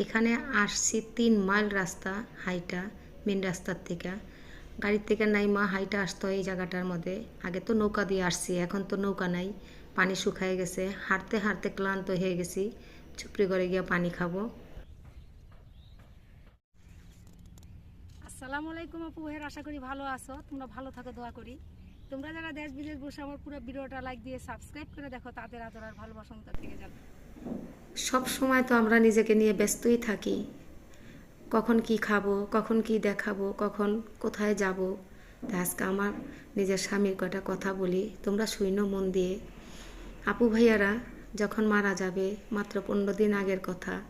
এখানে আসছি তিন মাইল রাস্তা, হাইটা মেন রাস্তার থেকে। গাড়ির থেকে নাই মা, হাইটা আসতো এই জায়গাটার মধ্যে। আগে তো নৌকা দিয়ে আসছি, এখন তো নৌকা নাই। পানি শুকায় গেছে। হাঁটতে হাঁটতে ক্লান্ত হয়ে গেছি। চুপড়ি করে গিয়ে পানি খাব। আসসালামু আলাইকুম আপু, ভাইয়ের, আশা করি ভালো আছো। তোমরা ভালো থাকো, দোয়া করি। তোমরা যারা দেশ বিদেশ বসে আমার পুরো ভিডিওটা লাইক দিয়ে সাবস্ক্রাইব করে দেখো, তাদের আদর আর ভালোবাসা অন্তর থেকে যাবে। সব সময় তো আমরা নিজেকে নিয়ে ব্যস্তই থাকি। কখন কি খাব, কখন কি দেখাবো, কখন কোথায় যাব? তা আজকে আমার নিজের স্বামীর কটা কথা বলি, তোমরা শুইনো মন দিয়ে। আপু ভাইয়ারা, যখন মারা যাবে, মাত্র পনেরো দিন আগের কথা।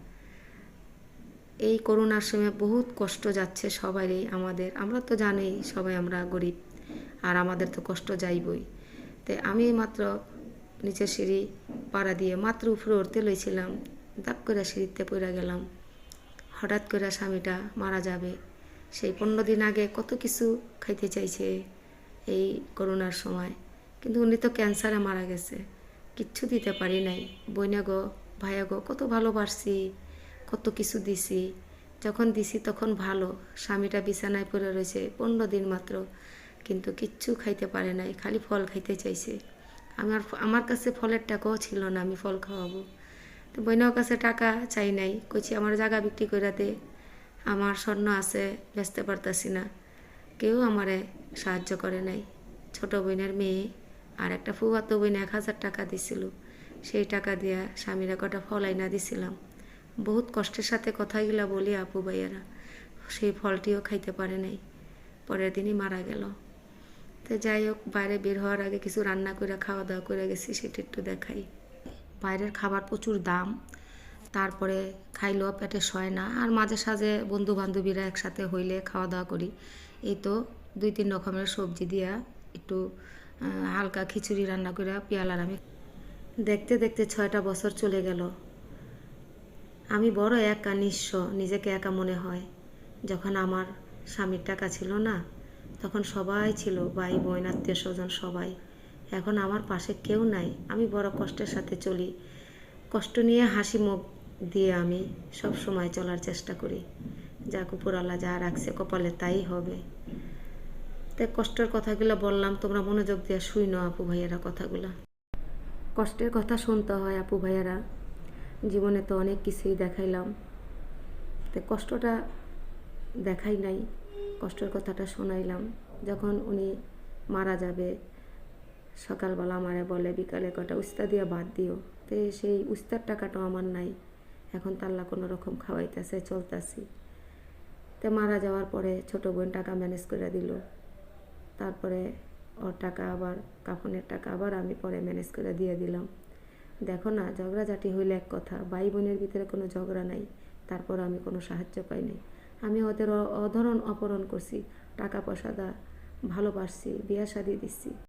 এই করোনার সময় বহুত কষ্ট যাচ্ছে সবারই, আমাদের। আমরা তো জানি সবাই আমরা গরিব, আর আমাদের তো কষ্ট যাইবই। তো আমি মাত্র নিচের সিঁড়ি পাড়া দিয়ে মাত্র উপরে উঠতে লইছিলাম। দাপ করে সিঁড়িতে পড়ে গেলাম। হঠাৎ করে স্বামীটা মারা যাবে। সেই পনেরো দিন আগে কত কিছু খাইতে চাইছে এই করোনার সময়। কিন্তু উনি তো ক্যান্সারে মারা গেছে। কিচ্ছু দিতে পারি নাই। বইনা গো, ভাইয়া গো, কত ভালোবাসছি, কত কিছু দিছি। যখন দিছি তখন ভালো। স্বামীটা বিছানায় পড়ে রয়েছে পনেরো দিন মাত্র। কিন্তু কিচ্ছু খাইতে পারে নাই, খালি ফল খাইতে চাইছে। আমার আমার কাছে ফলের টাকাও ছিল না, আমি ফল খাওয়াবো। তো বইনার কাছে টাকা চাই নাই, কইছি আমার জায়গা বিক্রি করে দে, আমার স্বর্ণ আছে, বেচতে পারতাছি না। কেউ আমারে সাহায্য করে নাই। ছোট বোনের মেয়ে আর একটা ফুয়াতো বোন এক হাজার টাকা দিছিল। সেই টাকা দিয়া স্বামীরা কটা ফল আইনা দিছিলাম। বহুত কষ্টের সাথে কথাগুলা বলি আপু ভাইয়ারা, সেই ফলটিও খাইতে পারে নাই। পরের দিনই মারা গেল। তো যাই হোক, বাইরে বের হওয়ার আগে কিছু রান্না করে, খাওয়া দাওয়া করে গেছি, সেটা একটু দেখাই। বাইরের খাবার প্রচুর দাম, তারপরে খাইলেও পেটে সয় না। আর মাঝে সাঝে বন্ধু বান্ধবীরা একসাথে হইলে খাওয়া দাওয়া করি। এই তো দুই তিন রকমের সবজি দিয়া একটু হালকা খিচুড়ি রান্না করে পেয়ালার আমি। দেখতে দেখতে ছয়টা বছর চলে গেল। আমি বড় একা, নিঃস্ব, নিজেকে একা মনে হয়। যখন আমার স্বামীর টাকা ছিল না তখন সবাই ছিল ভাই, বোন, আত্মীয় স্বজন সবাই। এখন আমার পাশে কেউ নাই। আমি বড় কষ্টের সাথে চলি। কষ্ট নিয়ে হাসি মুখ দিয়ে আমি সব সময় চলার চেষ্টা করি। যাক উপরালা যা রাখছে কপালে তাই হবে। তাই কষ্টের কথাগুলো বললাম, তোমরা মনোযোগ দিয়ে শুই না আপু ভাইয়েরা কথাগুলা। কষ্টের কথা শুনতে হয় আপু ভাইয়েরা। জীবনে তো অনেক কিছুই দেখাইলাম। তো কষ্টটা দেখাই নাই। কষ্টের কথাটা শোনাইলাম। যখন উনি মারা যাবে, সকালবেলা আমারে বলে, বিকালে কটা উস্তা দিয়ে বাদ দিও। তো সেই উস্তার টাকাটাও আমার নাই। এখন তাল্লা কোনো রকম খাওয়াইতেছে, চলতেছি। তো মারা যাওয়ার পরে ছোট বোন টাকা ম্যানেজ করে দিল। তারপরে ওর টাকা আবার, কাফনের টাকা আবার আমি পরে ম্যানেজ করে দিয়ে দিলাম। দেখো না, ঝগড়াঝাটি হইলে এক কথা, ভাই বোনের ভিতরে কোনো ঝগড়া নাই। তারপর আমি কোনো সাহায্য পাই নাই। আমি ওদের অধরণ অপহরণ করছি টাকা পয়সা দা ভালোবাসছি বিয়া শাদি দিচ্ছি।